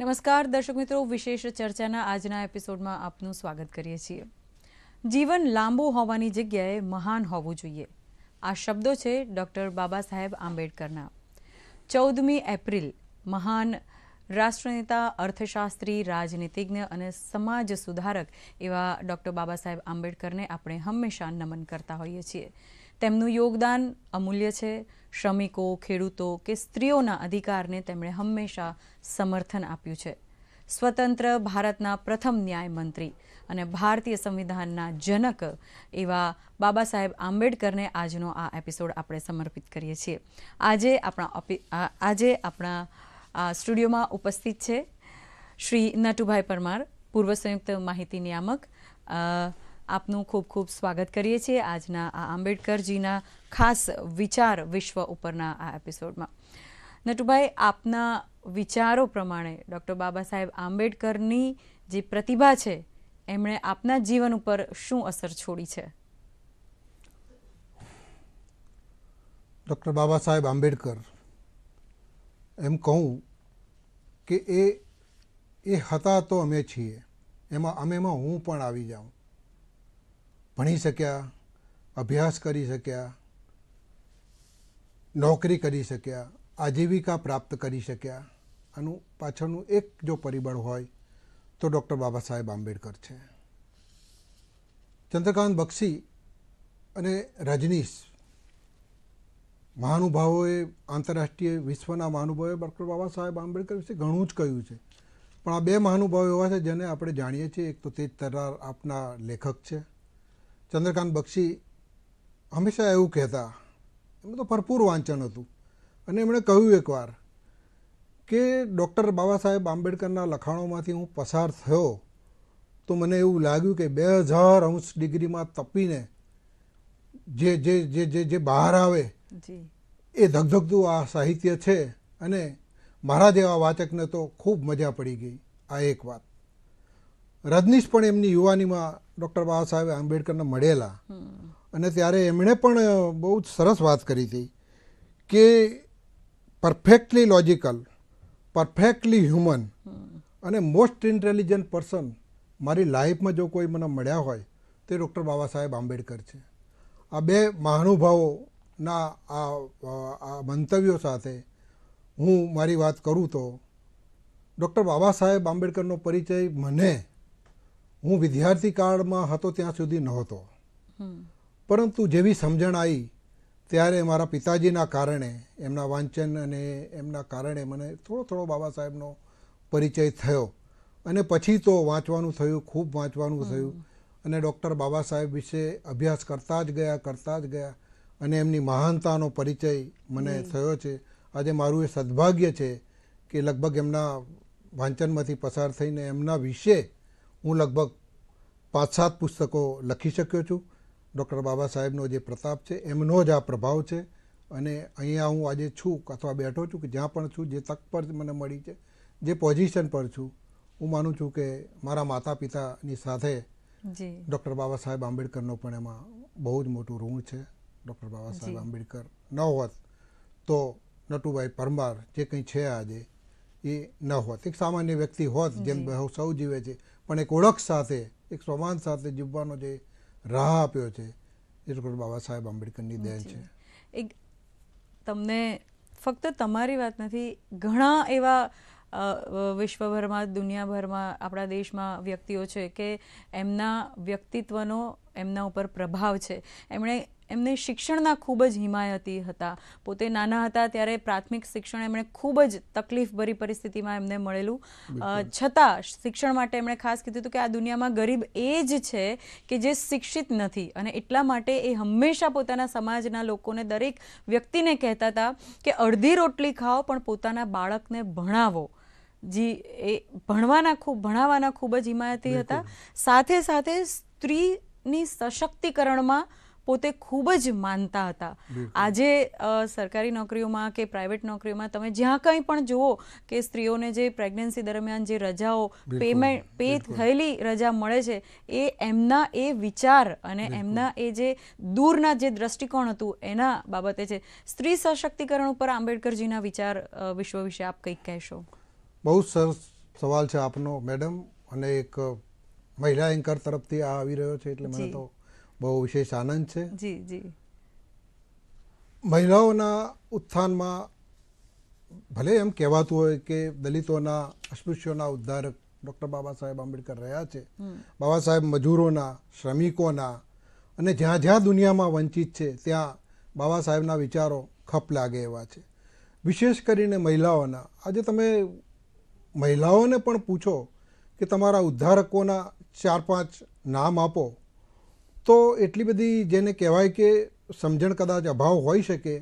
નમસ્કાર, દર્શક મિત્રો. વિશેષ ચર્ચાના આજના એપિસોડમાં આપનું સ્વાગત કરીએ છીએ. જીવન લાંબુ હોવાની જગ્યાએ મહાન હોવું જોઈએ. આ શબ્દો છે ડૉક્ટર બાબા સાહેબ આંબેડકરના. ચૌદમી એપ્રિલ, મહાન રાષ્ટ્રનેતા, અર્થશાસ્ત્રી, રાજનીતિજ્ઞ અને સમાજ સુધારક એવા ડૉક્ટર બાબા સાહેબ આંબેડકરને આપણે હંમેશા નમન કરતા હોઈએ છીએ. તેમનું યોગદાન અમૂલ્ય છે. શ્રમિકો, ખેડૂતો કે સ્ત્રીઓના અધિકારને તેમણે હંમેશા સમર્થન આપ્યું છે. સ્વતંત્ર ભારતના પ્રથમ ન્યાયમંત્રી અને ભારતીય સંવિધાનના જનક એવા બાબા સાહેબ આંબેડકરને આજનો આ એપિસોડ આપણે સમર્પિત કરીએ છીએ. આજે આપણા આજે આપણા સ્ટુડિયોમાં ઉપસ્થિત છે શ્રી નટુભાઈ પરમાર, પૂર્વ સંયુક્ત માહિતી નિયામક આપનું ખૂબ ખૂબ સ્વાગત કરીએ છીએ આજના આ આંબેડકરજીના ખાસ વિચાર વિશ્વ ઉપરના આ એપિસોડમાં. નટુભાઈ, આપના વિચારો પ્રમાણે ડૉક્ટર બાબા સાહેબ આંબેડકરની જે પ્રતિભા છે, એમણે આપના જીવન ઉપર શું અસર છોડી છે? ડૉક્ટર બાબા સાહેબ આંબેડકર, એમ કહું કે એ એ હતા તો અમે છીએ. એમાં અમેમાં હું પણ આવી જાઉં. ભણી શક્યા, અભ્યાસ કરી શક્યા, નોકરી કરી શક્યા, આજીવિકા પ્રાપ્ત કરી શક્યા. આનું પાછળનું એક જો પરિબળ હોય તો ડૉક્ટર બાબા સાહેબ આંબેડકર છે. ચંદ્રકાંત બક્ષી અને રજનીશ મહાનુભાવોએ આંતરરાષ્ટ્રીય વિશ્વના મહાનુભાવોએ ડૉક્ટર બાબા સાહેબ આંબેડકર વિશે ઘણું જ કહ્યું છે. પણ આ બે મહાનુભાવો એવા છે જેને આપણે જાણીએ છીએ. એક તો તેજ તરાર આપના લેખક છે. ચંદ્રકાંત બક્ષી હંમેશા એવું કહેતા. એમાં તો ભરપૂર વાંચન હતું. અને એમણે કહ્યું એકવાર કે ડૉક્ટર બાબા સાહેબ આંબેડકરના લખાણોમાંથી હું પસાર થયો તો મને એવું લાગ્યું કે બે હજાર અંશ ડિગ્રીમાં તપીને જે જે જે જે જે બહાર આવે એ ધગધગતું આ સાહિત્ય છે. અને મારા જેવા વાચકને તો ખૂબ મજા પડી ગઈ. આ એક વાત. રજનીશ પણ એમની યુવાનીમાં ડૉક્ટર બાબા સાહેબ આંબેડકરને મળેલા. અને ત્યારે એમણે પણ બહુ જ સરસ વાત કરી હતી કે પરફેક્ટલી લોજિકલ પરફેક્ટલી હ્યુમન અને મોસ્ટ ઇન્ટેલિજન્ટ પર્સન મારી લાઈફમાં જો કોઈ મને મળ્યા હોય, તે ડૉક્ટર બાબા સાહેબ આંબેડકર છે. આ બે મહાનુભાવોના આ મંતવ્યો સાથે હું મારી વાત કરું તો ડૉક્ટર બાબા સાહેબ આંબેડકરનો પરિચય મને હું વિદ્યાર્થી કાળમાં હતો ત્યાં સુધી નહોતો. પરંતુ જેવી સમજણ આવી ત્યારે મારા પિતાજીના કારણે એમના વાંચન અને એમના કારણે મને થોડો થોડો બાબા સાહેબનો પરિચય થયો. અને પછી તો વાંચવાનું થયું ખૂબ વાંચવાનું થયું. અને ડૉક્ટર બાબા સાહેબ વિશે અભ્યાસ કરતા જ ગયા કરતા જ ગયા. અને એમની મહાનતાનો પરિચય મને થયો છે. આજે મારું એ સદભાગ્ય છે કે લગભગ એમના વાંચનમાંથી પસાર થઈને એમના વિશે હું લગભગ પાંચ સાત પુસ્તકો લખી શક્યો છું. ડૉક્ટર બાબા સાહેબનો જે પ્રતાપ છે એમનો જ આ પ્રભાવ છે. અને અહીંયા હું આજે છું અથવા બેઠો છું કે જ્યાં પણ છું જે તક પર મને મળી છે જે પોઝિશન પર છું હું માનું છું કે મારા માતા પિતાની સાથે ડૉક્ટર બાબા સાહેબ આંબેડકરનો પણ એમાં બહુ જ મોટું ઋણ છે. ડૉક્ટર બાબા સાહેબ આંબેડકર ન હોત તો નટુભાઈ પરમાર જે કંઈ છે આજે એ ન હોત. એક સામાન્ય વ્યક્તિ હોત જેમ સૌ જીવે છે. પણ એક ઓળખ સાથે, એક સ્વમાન સાથે જીવવાનો જે રાહ આપ્યો છે, એ ડૉક્ટર બાબા સાહેબ આંબેડકરની દેન છે. એક તમને ફક્ત તમારી વાત નથી, ઘણા એવા વિશ્વભરમાં, દુનિયાભરમાં, આપણા દેશમાં વ્યક્તિઓ છે કે એમના વ્યક્તિત્વનો એમના ઉપર પ્રભાવ છે. એમણે એમને શિક્ષણના ખૂબ જ હિમાયતી હતા. પોતે નાના હતા ત્યારે પ્રાથમિક શિક્ષણ એમણે ખૂબ જ તકલીફભરી પરિસ્થિતિમાં એમને મળેલું. છતાં શિક્ષણ માટે એમણે ખાસ કીધું હતું કે આ દુનિયામાં ગરીબ એ જ છે કે જે શિક્ષિત નથી અને એટલા માટે એ હંમેશા પોતાના સમાજના લોકોને દરેક વ્યક્તિને કહેતા હતા કે અડધી રોટલી ખાઓ પણ પોતાના બાળકને ભણાવો. જી એ ભણવાના ખૂબ ભણાવવાના ખૂબ જ હિમાયતી હતા. સાથે સાથે સ્ત્રીની સશક્તિકરણમાં પોતે ખૂબ જ માનતા હતા. આજે સરકારી નોકરીઓમાં કે પ્રાઇવેટ નોકરીઓમાં તમે જ્યાં કંઈ પણ જુઓ કે સ્ત્રીઓને જે પ્રેગ્નન્સી દરમિયાન જે રજાઓ પેમેન્ટ પે થયેલી રજા મળે છે એ એમના એ વિચાર અને એમના એ જે દૂરના જે દ્રષ્ટિકોણ હતું એના બાબતે છે. સ્ત્રી સશક્તિકરણ ઉપર આંબેડકરજીના વિચાર વિશ્વ વિશે આપ કંઈક કહેશો? બહુ સરસ સવાલ છે આપનો મેડમ. અને એક મહિલા એન્કર તરફથી આ આવી રહ્યો છે એટલે મને તો બહુ વિશેષ આનંદ છે. જી જી. મહિલાઓના ઉત્થાનમાં ભલે એમ કહેવાતું હોય કે દલિતોના અસ્પૃશ્યોના ઉદ્ધારક ડૉક્ટર બાબા સાહેબ આંબેડકર રહ્યા છે. બાબા સાહેબ મજૂરોના શ્રમિકોના અને જ્યાં જ્યાં દુનિયામાં વંચિત છે ત્યાં બાબા સાહેબના વિચારો ખપ લાગે એવા છે. વિશેષ કરીને મહિલાઓના આજે તમે મહિલાઓને પણ પૂછો કે તમારા ઉદ્ધારકોના ચાર પાંચ નામ આપો. તો એટલી બધી જેને કહેવાય કે સમજણ કદાચ અભાવ હોઈ શકે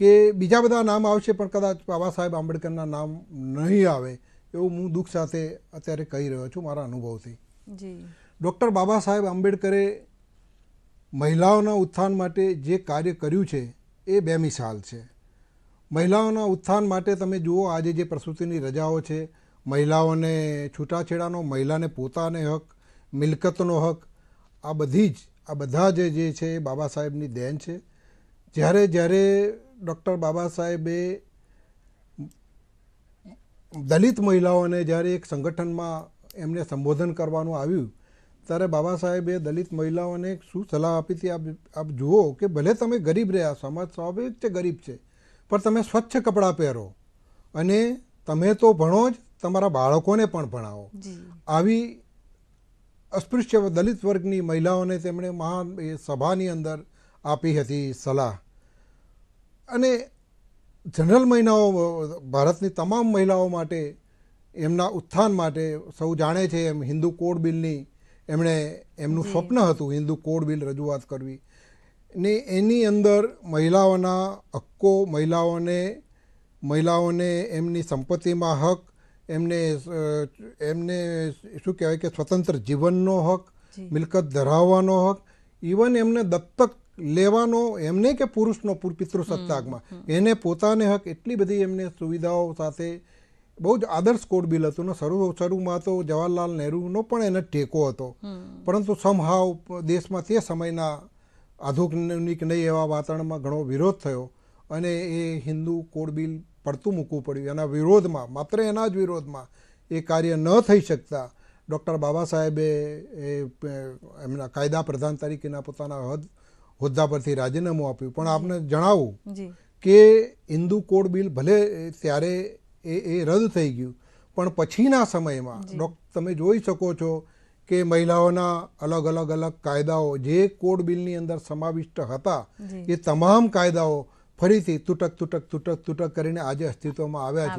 કે બીજા બધા નામ આવશે પણ કદાચ બાબા સાહેબ આંબેડકરના નામ નહીં આવે એવું હું દુઃખ સાથે અત્યારે કહી રહ્યો છું મારા અનુભવથી. ડૉક્ટર બાબા સાહેબ આંબેડકરે મહિલાઓના ઉત્થાન માટે જે કાર્ય કર્યું છે એ બેમિસાલ છે. મહિલાઓના ઉત્થાન માટે તમે જુઓ આજે જે પ્રસૂતિની રજાઓ છે મહિલાઓને છૂટાછેડાનો મહિલાને પોતાને હક મિલકતનો હક આ બધી જ આ બધા જે જે છે એ બાબા સાહેબની દેન છે. જ્યારે જ્યારે ડૉક્ટર બાબા સાહેબે દલિત મહિલાઓને જ્યારે એક સંગઠનમાં એમને સંબોધન કરવાનું આવ્યું ત્યારે બાબા સાહેબે દલિત મહિલાઓને શું સલાહ આપી હતી? આપ આપ જુઓ કે ભલે તમે ગરીબ રહ્યા સમાજ સ્વાભાવિક છે ગરીબ છે પણ તમે સ્વચ્છ કપડાં પહેરો અને તમે તો ભણો જ તમારા બાળકોને પણ ભણાવો. આવી અસ્પૃશ્ય દલિત વર્ગની મહિલાઓને તેમણે મહાન એ સભાની અંદર આપી હતી સલાહ. અને જનરલ મહિલાઓ ભારતની તમામ મહિલાઓ માટે એમના ઉત્થાન માટે સૌ જાણે છે એમ હિન્દુ કોડ બિલની એમણે એમનું સ્વપ્ન હતું હિન્દુ કોડ બિલ રજૂઆત કરવી. ને એની અંદર મહિલાઓના હક્કો મહિલાઓને મહિલાઓને એમની સંપત્તિમાં હક એમને એમને શું કહેવાય કે સ્વતંત્ર જીવનનો હક મિલકત ધરાવવાનો હક ઇવન એમને દત્તક લેવાનો એમને કે પુરુષનો પુર- પિતૃસત્તાકમાં એને પોતાને હક એટલી બધી એમને સુવિધાઓ સાથે બહુ જ આદર્શ કોડ બિલ હતું. ને શરૂ શરૂમાં તો જવાહરલાલ નહેરુનો પણ એને ટેકો હતો. પરંતુ સમહાવ દેશમાં તે સમયના આધુનિક નહીં એવા વાતાવરણમાં ઘણો વિરોધ થયો. અને એ હિન્દુ કોડ બિલ પડતું મૂકવું પડ્યું. એના વિરોધમાં માત્ર એના જ વિરોધમાં એ કાર્ય ન થઈ શકતા ડૉક્ટર બાબા સાહેબે એ એમના કાયદા પ્રધાન તરીકેના પોતાના હદ હોદ્દા પરથી રાજીનામું આપ્યું. પણ આપને જણાવું કે હિન્દુ કોડ બિલ ભલે ત્યારે એ એ રદ થઈ ગયું પણ પછીના સમયમાં. તમે જોઈ શકો છો કે મહિલાઓના અલગ અલગ અલગ કાયદાઓ જે કોડ બિલની અંદર સમાવિષ્ટ હતા એ તમામ કાયદાઓ ફરીથી તૂટક તૂટક તૂટક તૂટક કરીને આજે અસ્તિત્વમાં આવ્યા છે.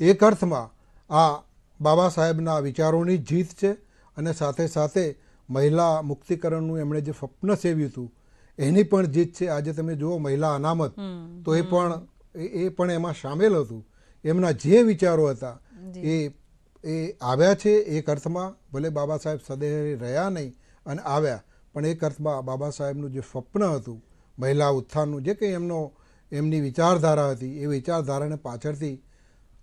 એક અર્થમાં આ બાબા સાહેબના વિચારોની જીત છે અને સાથે સાથે મહિલા મુક્તિકરણનું એમણે જે સ્વપ્ન સેવ્યું હતું એની પણ જીત છે. આજે તમે જુઓ મહિલા અનામત તો એ પણ એ- એ પણ એમાં સામેલ હતું. એમના જે વિચારો હતા એ એ આવ્યા છે. એક અર્થમાં ભલે બાબા સાહેબ સદેહ રહ્યા નહીં અને આવ્યા પણ એક અર્થમાં બાબા સાહેબનું જે સ્વપ્ન હતું મહિલા ઉત્થાનનું જે કંઈ એમનો એમની વિચારધારા હતી એ વિચારધારાને પાછળથી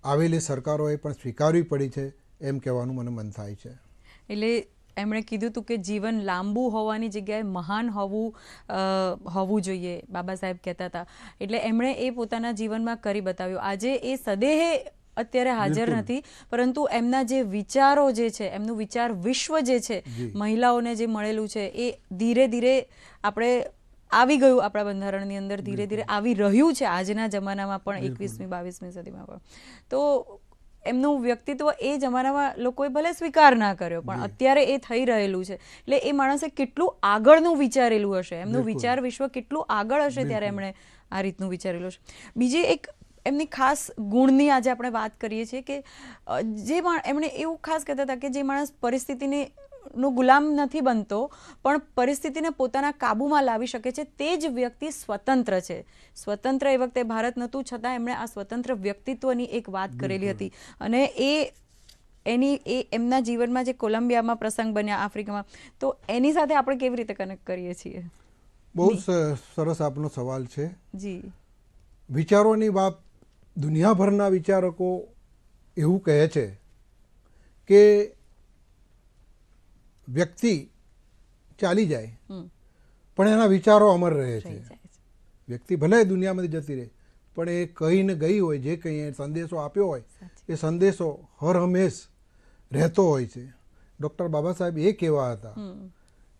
આવેલી સરકારોએ પણ સ્વીકારવી પડી છે એમ કહેવાનું મને મન થાય છે. એટલે એમણે કીધું હતું કે જીવન લાંબુ હોવાની જગ્યાએ મહાન હોવું હોવું જોઈએ બાબા સાહેબ કહેતા હતા. એટલે એમણે એ પોતાના જીવનમાં કરી બતાવ્યું. આજે એ સદેહે અત્યારે હાજર નથી પરંતુ એમના જે વિચારો જે છે એમનું વિચાર વિશ્વ જે છે મહિલાઓને જે મળેલું છે એ ધીરે ધીરે આપણે આવી ગયું આપણા બંધારણની અંદર ધીરે ધીરે. આવી રહ્યું છે આજના જમાનામાં પણ એકવીસમી બાવીસમી સદીમાં પણ. તો એમનું વ્યક્તિત્વ એ જમાનામાં લોકોએ ભલે સ્વીકાર ના કર્યો પણ અત્યારે એ થઈ રહેલું છે. એટલે એ માણસે કેટલું આગળનું વિચારેલું હશે? એમનું વિચાર વિશ્વ કેટલું આગળ હશે ત્યારે એમણે આ રીતનું વિચારેલું છે. બીજી એક એમની ખાસ ગુણની આજે આપણે વાત કરીએ છીએ કે જે એમણે એવું ખાસ કહેતા હતા કે જે માણસ પરિસ્થિતિને નો ગુલામ નથી બનતો પણ પરિસ્થિતિને પોતાના કાબૂમાં લાવી શકે છે. તે જ વ્યક્તિ સ્વતંત્ર છે. સ્વતંત્ર એ વખતે ભારત નહોતું છતાં એમણે આ સ્વતંત્ર વ્યક્તિત્વની એક વાત કરેલી હતી. અને એ એની એ એમના જીવનમાં જે કોલંબિયામાં પ્રસંગ બન્યા આફ્રિકામાં તો એની સાથે આપણે કેવી રીતે કનેક્ટ કરીએ છીએ? બહુ સરસ આપનો સવાલ છે. જી. વિચારોની વાત દુનિયાભરના વિચારકો એવું કહે છે કે વ્યક્તિ ચાલી જાય પણ એના વિચારો અમર રહે છે. વ્યક્તિ ભલે દુનિયામાંથી જતી રહે પણ એ કહીને ગઈ હોય જે કંઈ સંદેશો આપ્યો હોય એ સંદેશો હર હંમેશ રહેતો હોય છે. ડૉક્ટર બાબા સાહેબ એ કહેવા હતા.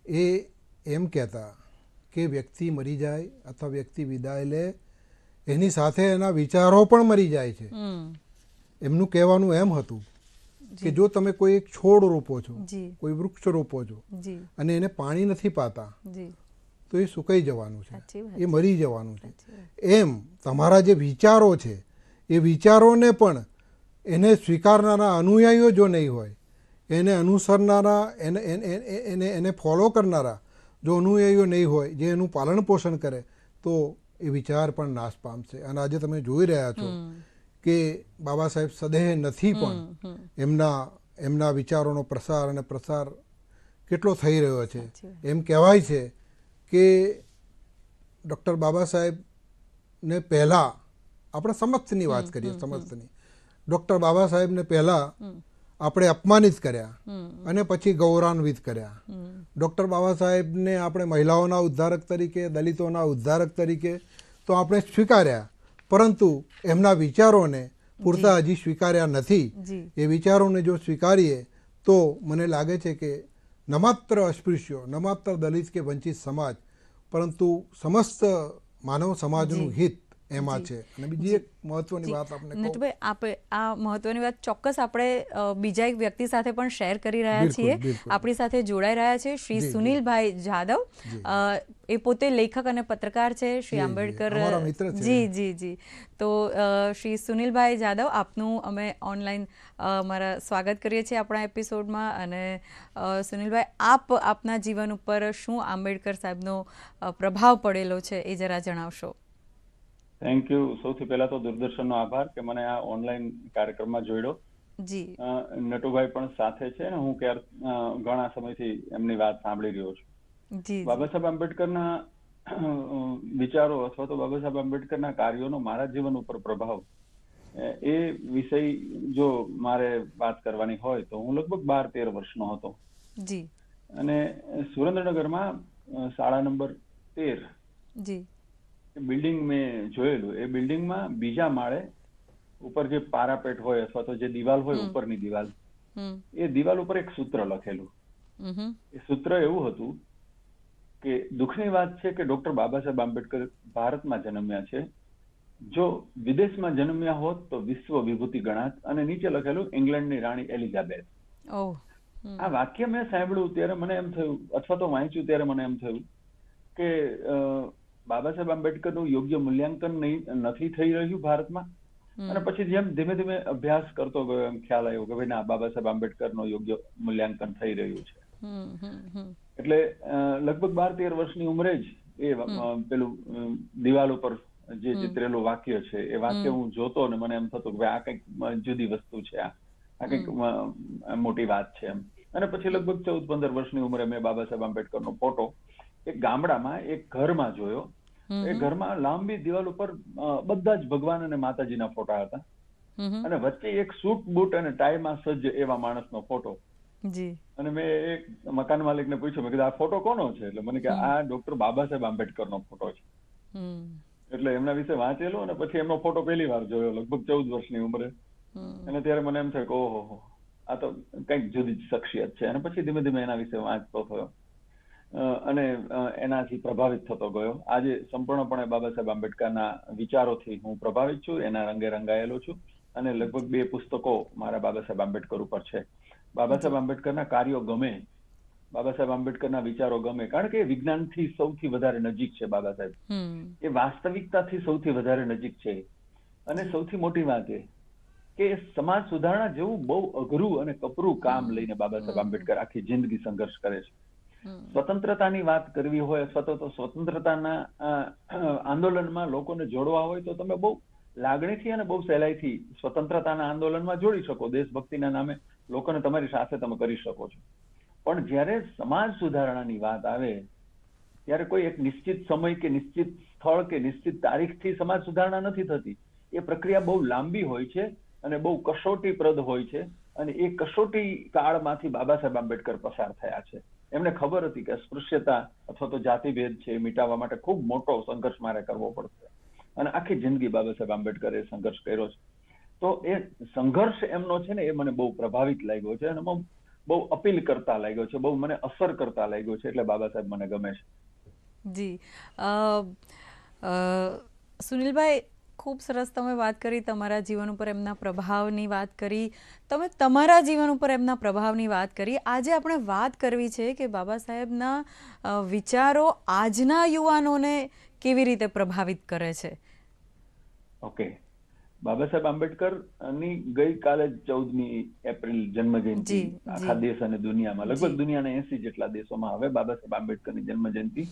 એ એમ કહેતા કે વ્યક્તિ મરી જાય અથવા વ્યક્તિ વિદાય લે એની સાથે એના વિચારો પણ મરી જાય છે. એમનું કહેવાનું એમ હતું કે જો તમે કોઈ એક છોડ રોપો છો કોઈ વૃક્ષ રોપો છો અને એને પાણી નથી પાતા તો એ સુકાઈ જવાનું છે. એ મરી જવાનું છે. એમ તમારા જે વિચારો છે એ વિચારોને પણ એને સ્વીકારનારા અનુયાયીઓ જો નહીં હોય એને અનુસરનારા એને એને- ફોલો કરનારા જો અનુયાયીઓ નહીં હોય જે એનું પાલન પોષણ કરે તો એ વિચાર પણ નાશ પામશે અને આજે તમે જોઈ રહ્યા છો કે બાબા સાહેબ સદેહ નથી પણ એમના એમના વિચારોનો પ્રસાર અને પ્રસાર કેટલો થઈ રહ્યો છે. એમ કહેવાય છે કે ડૉક્ટર બાબા સાહેબને પહેલાં આપણે સમસ્તની વાત કરીએ સમસ્તની. ડૉક્ટર બાબા સાહેબને પહેલાં આપણે અપમાનિત કર્યા અને પછી ગૌરવાન્વિત કર્યા. ડૉક્ટર બાબા સાહેબને આપણે મહિલાઓના ઉદ્ધારક તરીકે દલિતોના ઉદ્ધારક તરીકે તો આપણે સ્વીકાર્યા. પરંતુ એમના વિચારોને પૂરતા હજી સ્વીકાર્યા નથી. એ વિચારોને જો સ્વીકારીએ તો મને લાગે છે કે ન માત્ર અસ્પૃશ્યો ન માત્ર દલિત કે વંચિત સમાજ પરંતુ સમસ્ત માનવ સમાજનું હિત એમાં છે. અને બીજી એક મહત્વની વાત આપણે કહું. નટભાઈ આપે આ મહત્વની વાત ચોક્કસ આપણે બીજા એક વ્યક્તિ સાથે પણ શેર કરી રહ્યા છીએ. આપણી સાથે જોડાઈ રહ્યા છે શ્રી. સુનિલભાઈ જાદવ. એ પોતે લેખક અને પત્રકાર છે શ્રી. આંબેડકર. જી જી જી. તો શ્રી સુનિલભાઈ જાદવ આપનું અમે ઓનલાઈન અમારા સ્વાગત કરીએ છીએ આપણા એપિસોડમાં. અને સુનિલભાઈ આપ આપના જીવન ઉપર શું આંબેડકર સાહેબનો પ્રભાવ પડેલો છે એ જરા જણાવશો? થેન્ક યુ સૌથી પહેલા તો દૂરદર્શનનો આભાર કે મને આ ઓનલાઈન કાર્યક્રમમાં જોડ્યો. જી. નટુભાઈ પણ સાથે છે ને હું ક્યાર ઘણા સમયથી એમની વાત સાંભળી રહ્યો છું. જી બાબા સાહેબ આંબેડકરના વિચારો અથવા તો બાબા સાહેબ આંબેડકરના કાર્યોનો મારા જીવન ઉપર પ્રભાવ. એ વિષય જો મારે વાત કરવાની હોય તો હું લગભગ બાર તેર વર્ષનો હતો. જી. અને સુરેન્દ્રનગરમાં શાળા નંબર તેર જી. બિલ્ડિંગ મેં જોયેલું. એ બિલ્ડિંગમાં બીજા માળે ઉપર જે પારાપેટ હોય અથવા તો જે દિવાલ હોય. ઉપરની દિવાલ એ દિવાલ ઉપર એક સૂત્ર લખેલું. એ સૂત્ર એવું હતું કે દુઃખની વાત છે કે ડોક્ટર બાબા સાહેબ આંબેડકર ભારતમાં જન્મ્યા છે. જો વિદેશમાં જન્મ્યા હોત તો વિશ્વ વિભૂતિ ગણાત અને નીચે લખેલું ઇંગ્લેન્ડની રાણી એલિઝાબેથ. આ વાક્ય મેં સાંભળ્યું ત્યારે મને એમ થયું અથવા તો વાંચ્યું ત્યારે મને એમ થયું કે બાબા સાહેબ આંબેડકરનું યોગ્ય મૂલ્યાંકન નહીં નથી થઈ રહ્યું ભારતમાં. અને પછી જેમ ધીમે ધીમે અભ્યાસ કરતો ગયો એમ ખ્યાલ આવ્યો કે ભાઈ ના બાબા સાહેબ આંબેડકરનું યોગ્ય મૂલ્યાંકન થઈ રહ્યું છે. એટલે લગભગ બાર તેર વર્ષની ઉંમરે જ એ પેલું દિવાલ ઉપર જે ચિત્રેલું વાક્ય છે એ વાક્ય હું જોતો અને મને એમ થતું કે આ કંઈક જુદી વસ્તુ છે આ. આ કંઈક મોટી વાત છે એમ. અને પછી લગભગ ચૌદ પંદર વર્ષની ઉંમરે મેં બાબા સાહેબ આંબેડકરનો ફોટો એક ગામડામાં એક ઘરમાં જોયો. એ ઘરમાં લાંબી દિવાલ ઉપર બધા જ ભગવાન અને માતાજીના ફોટા હતા. અને વચ્ચે એક સૂટ બૂટ અને ટાઈમાં સજ્જ એવા માણસનો ફોટો. અને મેં એક મકાન માલિકને પૂછ્યું મેં કીધું આ ફોટો કોનો છે? એટલે મને કે આ ડોક્ટર બાબા સાહેબ આંબેડકરનો ફોટો છે. એટલે એમના વિશે વાંચેલું અને પછી એમનો ફોટો પહેલી વાર જોયો લગભગ ચૌદ વર્ષની ઉંમરે. અને ત્યારે મને એમ થયું કે ઓહો આ તો કંઈક જુદી જ શખ્સિયત છે. અને પછી ધીમે ધીમે એના વિશે વાંચતો થયો. અને એનાથી પ્રભાવિત થતો ગયો. આજે સંપૂર્ણપણે બાબા સાહેબ આંબેડકરના વિચારોથી હું પ્રભાવિત છું એના રંગે રંગાયેલો છું અને લગભગ બે પુસ્તકો મારા બાબા સાહેબ આંબેડકર ઉપર છે. બાબા સાહેબ આંબેડકરના કાર્યો ગમે બાબા સાહેબ આંબેડકરના વિચારો ગમે કારણ કે વિજ્ઞાનથી સૌથી વધારે નજીક છે બાબા સાહેબ. એ વાસ્તવિકતાથી સૌથી વધારે નજીક છે. અને સૌથી મોટી વાત એ કે સમાજ સુધારણા જેવું બહુ અઘરું અને કપરું કામ લઈને બાબા સાહેબ આંબેડકર આખી જિંદગી સંઘર્ષ કરે છે. સ્વતંત્રતાની વાત કરવી હોય અથવા તો સ્વતંત્રતાના આંદોલનમાં લોકોને જોડવા હોય તો તમે બહુ લાગણીથી અને બહુ સહેલાઈથી સ્વતંત્રતાના આંદોલનમાં જોડી શકો. દેશભક્તિના નામે લોકોને તમારી સાથે તમે કરી શકો છો. પણ જ્યારે સમાજ સુધારણાની વાત આવે, ત્યારે કોઈ એક નિશ્ચિત સમય કે નિશ્ચિત સ્થળ કે નિશ્ચિત તારીખથી સમાજ સુધારણા નથી થતી. એ પ્રક્રિયા બહુ લાંબી હોય છે અને બહુ કસોટીપ્રદ હોય છે અને એ કસોટી કાળમાંથી બાબા સાહેબ આંબેડકર પસાર થયા છે. એમને ખબર હતી કે અસ્પૃશ્યતા અથવા તો જાતિભેદ છે એ મિટાવવા માટે ખૂબ મોટો સંઘર્ષ મારે કરવો પડશે. અને આખી જિંદગી બાબા સાહેબ આંબેડકરે સંઘર્ષ કર્યો છે. તો એ સંઘર્ષ એમનો છે ને એ મને બહુ પ્રભાવિત લાગ્યો છે અને બહુ અપીલ કરતા લાગ્યો છે, બહુ મને અસર કરતા લાગ્યો છે એટલે બાબા સાહેબ મને ગમે છે. જી. સુનિલભાઈ ખૂબ સરસ તમે વાત કરી તમારા જીવન ઉપર એમના પ્રભાવની વાત કરી તમે તમારા જીવન ઉપર એમના પ્રભાવની વાત કરી. આજે આપણે વાત કરવી છે કે બાબા સાહેબના વિચારો આજના યુવાનોને કેવી રીતે પ્રભાવિત કરે છે. ઓકે. બાબા સાહેબ આંબેડકરની ગઈકાલે ચૌદમી એપ્રિલ જન્મ જયંતિ જી, જી. આખા દેશ અને દુનિયામાં લગભગ દુનિયાના એસી જેટલા દેશોમાં હવે બાબા સાહેબ આંબેડકરની જન્મ જયંતિ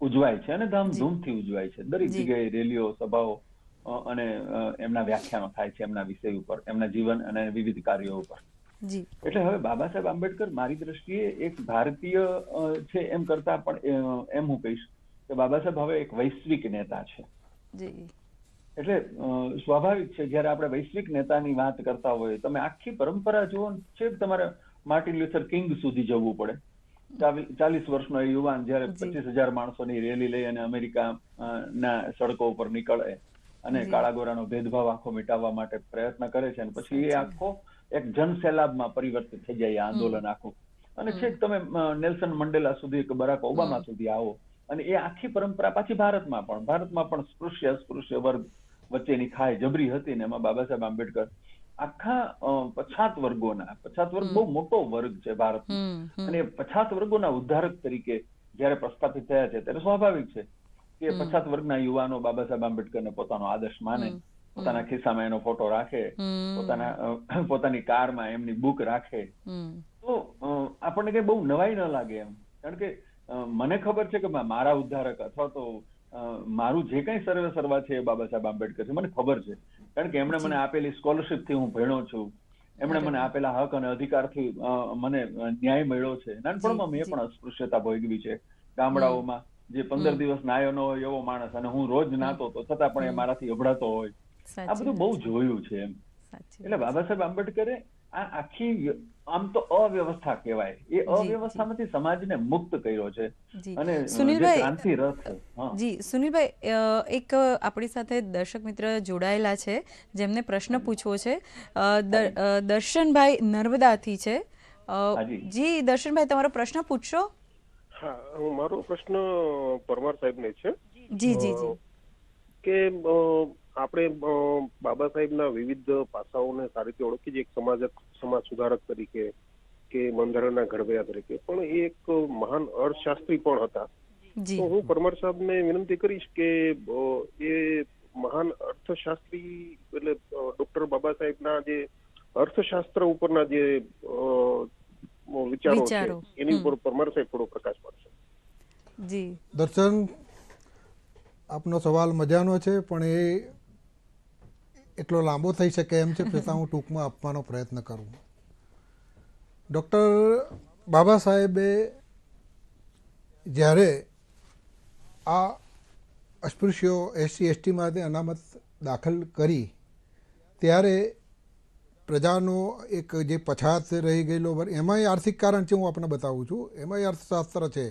ઉજવાય છે અને ધામધૂમથી ઉજવાય છે. દરેક જગ્યાએ રેલીઓ સભાઓ અને એમના વ્યાખ્યાનો થાય છે એમના વિષય ઉપર એમના જીવન અને વિવિધ કાર્યો ઉપર. એટલે હવે બાબા સાહેબ આંબેડકર મારી દ્રષ્ટિએ એક ભારતીય છે એમ કરતા પણ એમ હું કહીશ કે બાબા સાહેબ હવે એક વૈશ્વિક નેતા છે. એટલે સ્વાભાવિક છે જ્યારે આપણે વૈશ્વિક નેતાની વાત કરતા હોય તમે આખી પરંપરા જુઓ છે તમારે માર્ટિન લ્યુથર કિંગ સુધી જવું પડે. ચાલીસ વર્ષનો એ યુવાન જ્યારે. પચીસ હજાર માણસોની રેલી લઈ અને અમેરિકા ના સડકો ઉપર નીકળે અને કાળા ગોરાનો ભેદભાવ આખો મિટાવવા માટે પ્રયત્ન કરે છે અને પછી એ આખો એક જનસેલાબમાં પરિવર્તિત થઈ જાય આંદોલન આખું. અને છેક તમે નેલ્સન મંડેલા સુધી કે બરાક ઓબામા સુધી આવો. અને એ આખી પરંપરા પાછી ભારતમાં પણ ભારતમાં પણ સ્પૃશ્ય અસ્પૃશ્ય વર્ગ વચ્ચેની ખાઈ જબરી હતી ને એમાં બાબા સાહેબ આંબેડકર આખા પછાત વર્ગોના પછાત વર્ગ બહુ મોટો વર્ગ છે ભારતમાં અને પછાત વર્ગોના ઉદ્ધારક તરીકે જયારે પ્રસ્થાપિત થયા છે ત્યારે સ્વાભાવિક છે કે. પછાત વર્ગના યુવાનો બાબા સાહેબ આંબેડકરને પોતાનો આદર્શ માને પોતાના ખિસ્સામાં એનો ફોટો રાખે પોતાના પોતાની કારમાં એમની બુક રાખે. તો આપણને કઈ બહુ નવાઈ ન લાગે એમ. કારણ કે મને ખબર છે કે મારા ઉદ્ધારક અથવા તો મારું જે કઈ સર્વે સર્વા છે એ બાબા સાહેબ આંબેડકર છે મને ખબર છે. કારણ કે એમણે મને આપેલી સ્કોલરશિપથી હું ભણ્યો છું. એમણે મને આપેલા હક અને અધિકારથી થી મને ન્યાય મળ્યો છે. નાનપણમાં મેં પણ અસ્પૃશ્યતા ભોગવી છે ગામડાઓમાં. જે પંદર દિવસ નાયો ન હોય એવો માણસ અને હું રોજ નાતો તો છતાં પણ એ મારાથી અભડાતો હોય. આ બધું બહુ જોયું છે એમ. એટલે બાબા સાહેબ આંબેડકરે આ આખી આમ તો અવ્યવસ્થા કહેવાય. એ અવ્યવસ્થામાંથી સમાજને મુક્ત કર્યો છે. અને સુનિલભાઈ જી સુનિલભાઈ એક આપણી સાથે દર્શક મિત્ર જોડાયેલા છે જેમને પ્રશ્ન પૂછવો છે. દર્શનભાઈ નર્મદાથી છે. જી દર્શનભાઈ તમારો પ્રશ્ન પૂછશો? હા મારો પ્રશ્ન પરમાર સાહેબને છે. જી જી જી. કે આપણે બાબા સાહેબના વિવિધ પાસાઓને સારી રીતે ઓળખી છીએ એક સમાજ સમાજ સુધારક તરીકે કે બંધારણના ઘડવૈયા તરીકે. પણ એ એક મહાન અર્થશાસ્ત્રી પણ હતા. તો હું પરમાર સાહેબને વિનંતી કરીશ કે એ મહાન અર્થશાસ્ત્રી એટલે ડોક્ટર બાબા સાહેબના જે અર્થશાસ્ત્ર ઉપરના જે વિચારો છે. એની ઉપર સાહેબ થોડો પ્રકાશ પડશે. જી. દર્શન આપનો સવાલ મજાનો છે પણ એ એટલો લાંબો થઈ શકે એમ છે છતાં હું ટૂંકમાં આપવાનો પ્રયત્ન કરું. ડૉક્ટર બાબા સાહેબે જ્યારે આ અસ્પૃશ્યો એસસી એસટી માટે અનામત દાખલ કરી ત્યારે પ્રજાનો એક જે પછાત રહી ગયેલો વર્ગ, એમાંય આર્થિક કારણ છે હું આપણે બતાવું છું. એમાંય અર્થશાસ્ત્ર છે.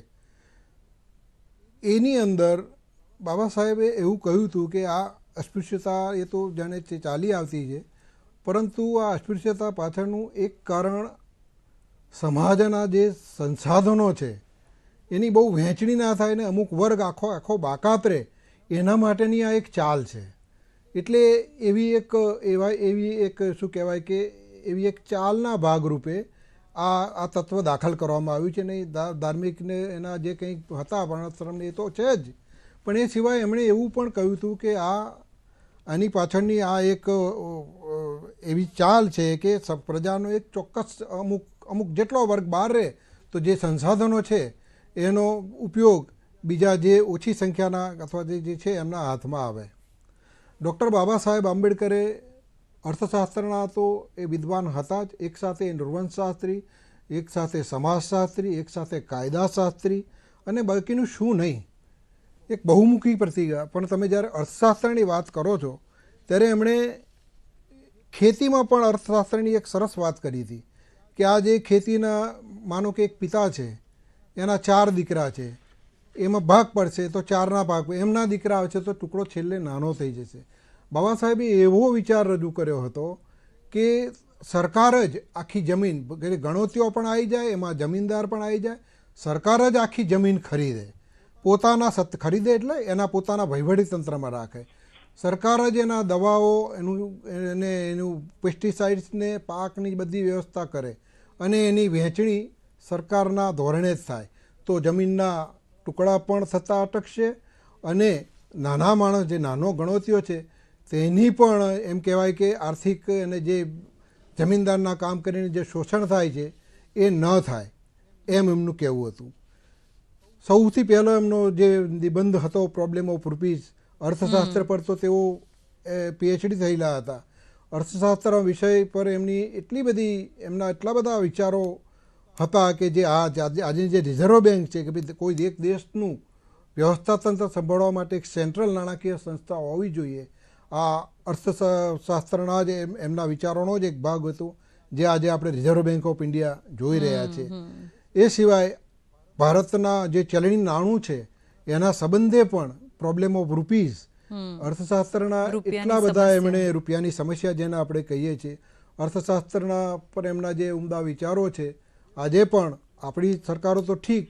એની અંદર બાબા સાહેબે એવું કહ્યું હતું કે આ અસ્પૃશ્યતા એ તો જાણે ચાલી આવતી છે, પરંતુ આ અસ્પૃશ્યતા પાછળનું એક કારણ સમાજના જે સંસાધનો છે, એની બહુ વહેંચણી ના થાય ને અમુક વર્ગ આખો આખો બાકાત રહે, એના માટેની આ એક ચાલ છે. એટલે એવી એક, એવા, એવી એક, શું કહેવાય કે, એવી એક ચાલના ભાગરૂપે આ આ તત્વ દાખલ કરવામાં આવ્યું છે નહીં ધાર્મિકને એના જે કંઈક હતા વર્ણાશ્રમને, એ તો છે જ. પણ એ સિવાય એમણે એવું પણ કહ્યું હતું કે આ, આની પાછળની આ એક એવી ચાલ છે કે પ્રજાનો એક ચોક્કસ અમુક અમુક જેટલો વર્ગ બહાર રહે, તો જે સંસાધનો છે, એનો ઉપયોગ બીજા જે ઓછી સંખ્યાના અથવા જે છે, એમના હાથમાં આવે. ડૉક્ટર બાબા સાહેબ આંબેડકરે અર્થશાસ્ત્રના તો એ વિદ્વાન હતા જ. એક સાથે નૃવંશશાસ્ત્રી એક સાથે સમાજશાસ્ત્રી, એક સાથે કાયદાશાસ્ત્રી અને બાકીનું શું નહીં. એક બહુમુખી પ્રતિભા પણ તમે જ્યારે અર્થશાસ્ત્રની વાત કરો છો, ત્યારે એમણે ખેતીમાં પણ અર્થશાસ્ત્રની એક સરસ વાત કરી હતી કે આ જે ખેતીના, માનો કે એક પિતા છે, એના ચાર દીકરા છે એમાં ભાગ પડશે તો ચારના ભાગ એમના દીકરા આવશે તો ટુકડો છેલ્લે નાનો થઈ જશે. બાબા સાહેબે એવો વિચાર રજૂ કર્યો હતો કે સરકાર જ આખી જમીન ગણોતીઓ પણ આવી જાય, એમાં જમીનદાર પણ આવી જાય, સરકાર જ આખી જમીન ખરીદે. પોતાના સત, ખરીદે એટલે એના પોતાના વહીવટી તંત્રમાં રાખે. સરકાર જ એના દવાઓ, એનું, એને, એનું પેસ્ટિસાઇડ્સને પાકની બધી વ્યવસ્થા કરે. અને એની વહેંચણી સરકારના ધોરણે જ થાય. તો જમીનના ટુકડા પણ થતાં અટકશે અને નાના માણસ જે નાનો ગણોતીઓ છે, તેની પણ એમ કહેવાય કે આર્થિક અને જે જમીનદારના કામ કરીને જે શોષણ થાય છે, એ ન થાય, એમ એમનું કહેવું હતું. સૌથી પહેલો એમનો જે નિબંધ હતો પ્રોબ્લેમ ઓફ રૂપીઝ અર્થશાસ્ત્ર પર તો તેઓ પીએચડી થયેલા હતા. અર્થશાસ્ત્ર વિષય પર એમની એટલી બધી, એમના એટલા બધા વિચારો હતા કે જે આ આજે આજની જે રિઝર્વ બેંક છે કે ભાઈ કોઈ એક દેશનું વ્યવસ્થાતંત્ર સંભાળવા માટે એક સેન્ટ્રલ નાણાકીય સંસ્થા હોવી જોઈએ. આ અર્થશાસ્ત્રના જે એમના વિચારોનો જ એક ભાગ હતો જે આજે આપણે રિઝર્વ બેંક ઓફ ઇન્ડિયા જોઈ રહ્યા છે. એ સિવાય ભારતના જે ચલણી નાણું છે એના સંબંધે પણ પ્રોબ્લેમ ઓફ રૂપીઝ અર્થશાસ્ત્રના એટલા બધા એમણે રૂપિયાની સમસ્યા જેને આપણે કહીએ છીએ. અર્થશાસ્ત્રના પર એમના જે ઉમદા વિચારો છે આજે પણ આપણી સરકારો તો ઠીક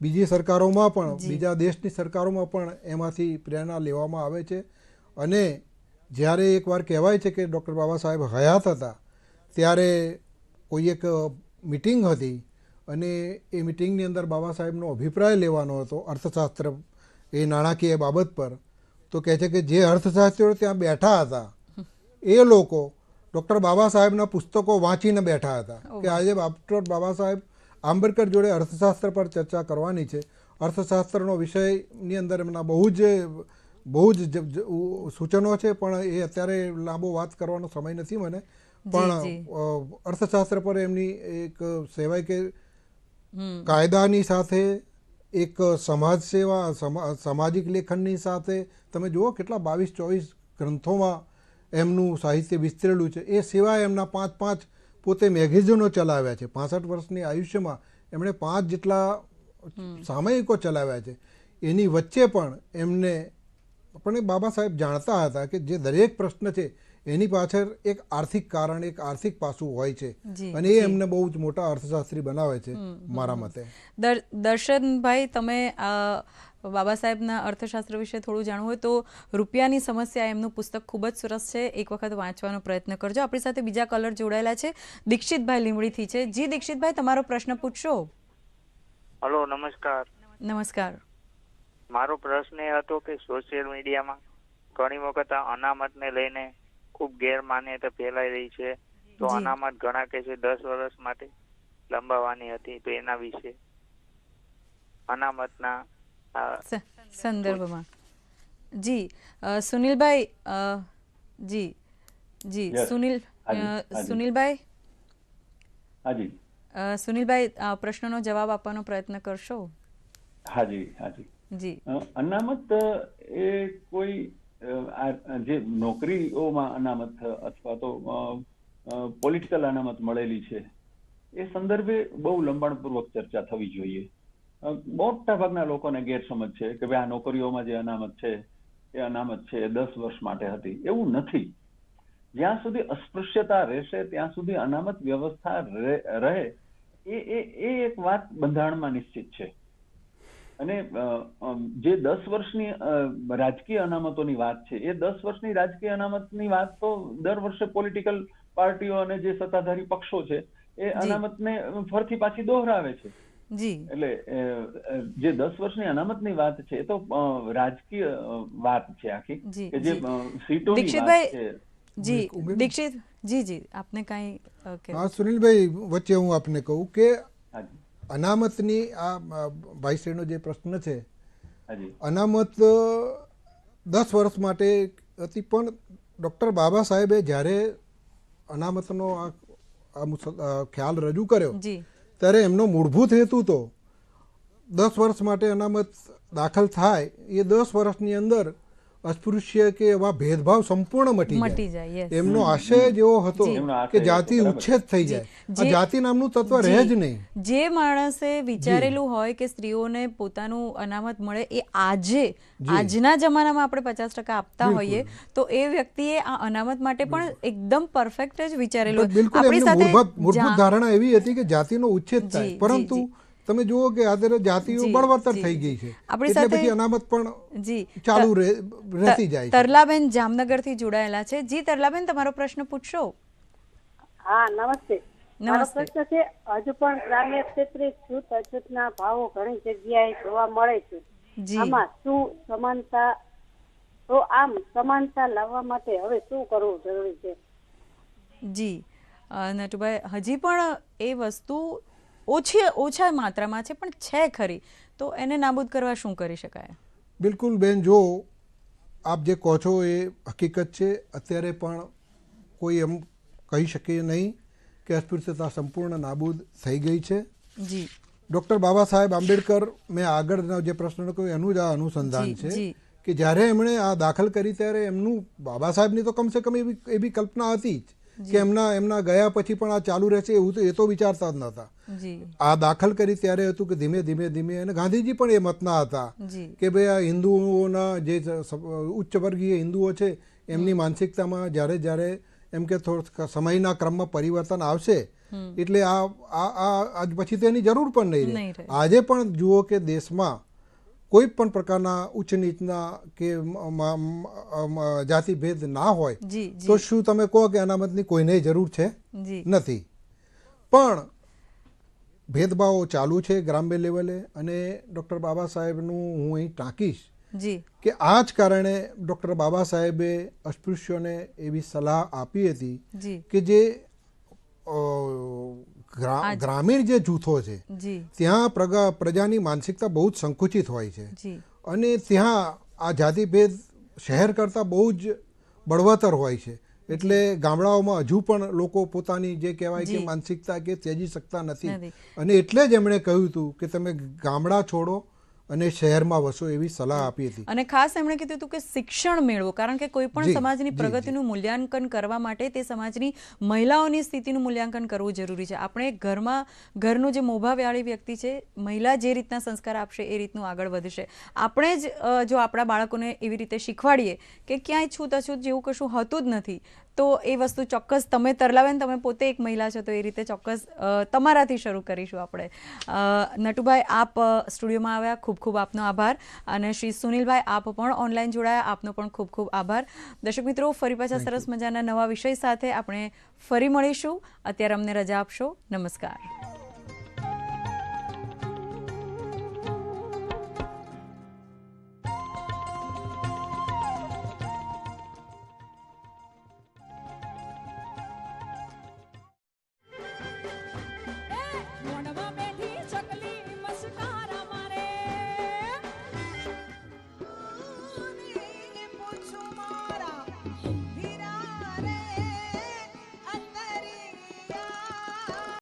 બીજી સરકારોમાં પણ બીજા દેશની સરકારોમાં પણ એમાંથી પ્રેરણા લેવામાં આવે છે. અને જ્યારે એકવાર કહેવાય છે કે ડૉક્ટર બાબા સાહેબ હયાત હતા ત્યારે કોઈ એક મિટિંગ હતી અને એ મિટિંગની અંદર બાબા સાહેબનો અભિપ્રાય લેવાનો હતો અર્થશાસ્ત્ર એ નાણાકીય બાબત પર. તો કહે છે કે જે અર્થશાસ્ત્રીઓ ત્યાં બેઠા હતા એ લોકો ડૉક્ટર બાબા સાહેબના પુસ્તકો વાંચીને બેઠા હતા કે આજે ડૉક્ટર બાબા સાહેબ આંબેડકર જોડે અર્થશાસ્ત્ર પર ચર્ચા કરવાની છે. અર્થશાસ્ત્રનો વિષયની અંદર એમના બહુ જ બહુ જ સૂચનો છે પણ એ અત્યારે લાંબો વાત કરવાનો સમય નથી મને. પણ અર્થશાસ્ત્ર પર એમની એક સેવાય કે કાયદાની સાથે એક સમાજ સેવા સમા- સામાજિક લેખનની સાથે તમે જુઓ કેટલા બાવીસ ચોવીસ ગ્રંથોમાં એમનું સાહિત્ય વિસ્તરેલું છે. એ સિવાય એમના પાંચ પાંચ પોતે મેગેઝિનો ચલાવ્યા છે. પાસઠ વર્ષની આયુષ્યમાં એમણે પાંચ જેટલા સામયિકો ચલાવ્યા છે. એની વચ્ચે પણ એમને પણ બાબા સાહેબ જાણતા હતા કે જે દરેક પ્રશ્ન છે એની પાછળ એક આર્થિક કારણ એક આર્થિક પાસું હોય છે. અને એ એમને બહુ જ મોટા અર્થશાસ્ત્રી બનાવે છે મારા મતે. દર- દર્શનભાઈ તમે બાબા સાહેબના અર્થશાસ્ત્ર વિશે થોડું જાણવું હોય તો રૂપિયાની સમસ્યા એમનું પુસ્તક ખૂબ જ સરસ છે. એક વખત વાંચવાનો પ્રયત્ન કરજો. આપણી સાથે બીજા કલર જોડાયેલા છે. દીક્ષિતભાઈ લીમડીથી છે. જી દીક્ષિતભાઈ તમારો પ્રશ્ન પૂછશો હલો નમસ્કાર. નમસ્કાર. મારો પ્રશ્ન એ હતો કે સોશિયલ મીડિયામાં ઘણી વખત અનામતને લઈને ખૂબ ગેરમાન્યતા ફેલાઈ રહી છે. તો અનામત ઘણા કે છે દસ વર્ષ માટે લંબાવાની હતી તો એના વિશે અનામતના સંદર્ભમાં. જી સુનિલભાઈ જી જી સુનિલ. સુનિલભાઈ? હાજી. સુનિલભાઈ પ્રશ્નનો જવાબ આપવાનો પ્રયત્ન કરશો? હાજી હાજી. જી. અનામત એ કોઈ જે નોકરીઓમાં અનામત અથવા તો પોલિટિકલ અનામત મળેલી છે એ સંદર્ભે બહુ લંબાણપૂર્વક ચર્ચા થવી જોઈએ. મોટા ભાગના લોકોને ગેરસમજ છે કે ભાઈ આ નોકરીઓમાં જે અનામત છે એ અનામત છે એ દસ વર્ષ માટે હતી. એવું નથી. જ્યાં સુધી અસ્પૃશ્યતા રહેશે ત્યાં સુધી અનામત વ્યવસ્થા રહે- એ એ એક વાત બંધારણમાં નિશ્ચિત છે. અને જે દસ વર્ષની રાજકીય અનામતોની વાત છે એ દસ વર્ષની રાજકીય અનામતની વાત તો દર વર્ષે પોલિટિકલ પાર્ટીઓ અને જે સત્તાધારી પક્ષો છે એ અનામતને ફરતી પાછી દોહરાવે છે. એટલે જે દસ વર્ષની અનામતની વાત છે એ તો રાજકીય વાત છે આખી. કે જે. સીટોની વાત છે. જી દીક્ષિત જી જી આપને કાંઈ હા સુનિલભાઈ વચ્ચે હું આપને કહું કે અનામતની આ ભાઈશ્રીનો જે પ્રશ્ન છે અનામત દસ વર્ષ માટે હતી પણ ડૉક્ટર બાબા સાહેબે જ્યારે અનામતનો આ આ ખ્યાલ રજૂ કર્યો જી. ત્યારે એમનો મૂળભૂત હેતુ તો દસ વર્ષ માટે અનામત દાખલ થાય, એ દસ વર્ષની અંદર અસ્પૃશ્ય કે એવા ભેદભાવ સંપૂર્ણ મટી મટી જાય એમનો આશય જ. એવો હતો કે જાતિ ઉચ્છેદ થઈ જાય. આ જાતિ નામનું તત્વ રહે જ નહીં. જે માણસે વિચારેલું હોય કે સ્ત્રીઓને પોતાનું અનામત મળે એ આજે આજના જમાનામાં આપણે પચાસ ટકા આપતા હોઈએ તો એ વ્યક્તિએ આ અનામત માટે પણ એકદમ પરફેક્ટ જ વિચારેલું બિલકુલ આપણી સાથે મૂળભૂત મૂળભૂત ધારણા એવી હતી કે જાતિનો ઉચ્છેદ થાય. પરંતુ. તમે જુઓ કે અત્યારે જાતિઓ જી, બળવત્તર થઈ ગઈ છે. આપણી સાથે- પછી અનામત પણ જી ચાલુ રહેતી જાય છે. તરલાબેન જામનગરથી જોડાયેલા છે. જી તરલાબેન તમારો પ્રશ્ન પૂછશો હા નમસ્તે. મારો પ્રશ્ન છે હજુ પણ ગ્રામ્ય ક્ષેત્રે છૂત અછૂતના ભાવો ઘણી જગ્યાએ જોવા મળે છે. જી. આમાં શું સમાનતા? તો આમ સમાનતા લાવવા માટે હવે શું કરવું જરૂરી છે? જી. અ, નટુભાઈ હજી પણ એ વસ્તુ ઓછી ઓછા માત્રામાં છે પણ છે ખરી. તો એને નાબૂદ કરવા શું કરી શકાય? બિલકુલ બેન જો આપ જે કહો છો એ હકીકત છે. અત્યારે પણ કોઈ એમ કહી શકે નહીં કે અસ્પૃશ્યતા સંપૂર્ણ નાબૂદ થઈ ગઈ છે. જી. ડૉક્ટર બાબા સાહેબ આંબેડકર મેં આગળના જે પ્રશ્ન કહ્યું એનું જ આ અનુસંધાન છે કે જ્યારે એમણે આ દાખલ કરી ત્યારે એમનું બાબા સાહેબની તો કમસે કમ એવી એવી કલ્પના હતી જ. કે એમના એમના ગયા પછી પણ આ ચાલુ રહેશે એવું તો એ તો વિચારતા જ નહોતા આ દાખલ કરી ત્યારે હતું કે ધીમે ધીમે ધીમે અને ગાંધીજી પણ એ મતના હતા કે ભાઈ આ હિન્દુઓના જે ઉચ્ચ વર્ગીય હિન્દુઓ છે એમની માનસિકતામાં જ્યારે જ્યારે એમ કે થોડું સમયના ક્રમમાં પરિવર્તન આવશે એટલે આ આ આજ પછી તેની જરૂર પણ નહીં રહે. આજે પણ જુઓ કે દેશમાં કોઈ પણ પ્રકારના ઉચ્ચ નીચના કે જાતિ ભેદ ના હોય તો શું તમે કહો કે અનામતની કોઈને જરૂર છે? નથી. પણ ભેદભાવો ચાલુ છે ગ્રામ્ય લેવલે અને ડૉક્ટર બાબા સાહેબનું હું અહીં ટાંકીશ કે આ જ કારણે ડૉક્ટર બાબા સાહેબે અસ્પૃશ્યોને એવી સલાહ આપી હતી કે જે ગ્રામીણ જે જૂથો છે ત્યાં પ્રગા પ્રજાની માનસિકતા બહુ જ સંકુચિત હોય છે. અને ત્યાં આ જાતિભેદ શહેર કરતાં બહુ જ બળવતર હોય છે. એટલે ગામડાઓમાં હજુ પણ લોકો પોતાની જે કહેવાય કે માનસિકતા કે ત્યજી શકતા નથી. નથી. અને એટલે જ એમણે કહ્યું હતું કે તમે ગામડા છોડો અને શહેરમાં વસો એવી સલાહ આપી હતી. અને ખાસ એમણે કીધું હતું કે શિક્ષણ મેળવો કારણ કે કોઈ પણ સમાજની પ્રગતિનું મૂલ્યાંકન કરવા માટે તે સમાજની મહિલાઓની સ્થિતિનું મૂલ્યાંકન કરવું જરૂરી છે. આપણે ઘરમાં ઘરનું જે મોભાવ્યાળી વ્યક્તિ છે મહિલા જે રીતના સંસ્કાર આપશે એ રીતનું આગળ વધશે. આપણે જ જો આપણા બાળકોને એવી રીતે શીખવાડીએ કે ક્યાંય છૂત અછૂત જેવું કશું હોતું જ નથી તો એ વસ્તુ ચોક્કસ તમે તરલાબેન તમે પોતે એક મહિલા છો તો એ રીતે ચોક્કસ તમારાથી શરૂ કરીશું આપણે. નટુભાઈ આપ સ્ટુડિયોમાં આવ્યા. ખૂબ ખૂબ આપનો આભાર. અને શ્રી સુનિલભાઈ આપ પણ ઓનલાઈન જોડાયા. આપનો પણ ખૂબ ખૂબ આભાર. દર્શક મિત્રો ફરી પાછા સરસ મજાના નવા વિષય સાથે આપણે ફરી મળીશું. અત્યારે અમને રજા આપશો. નમસ્કાર.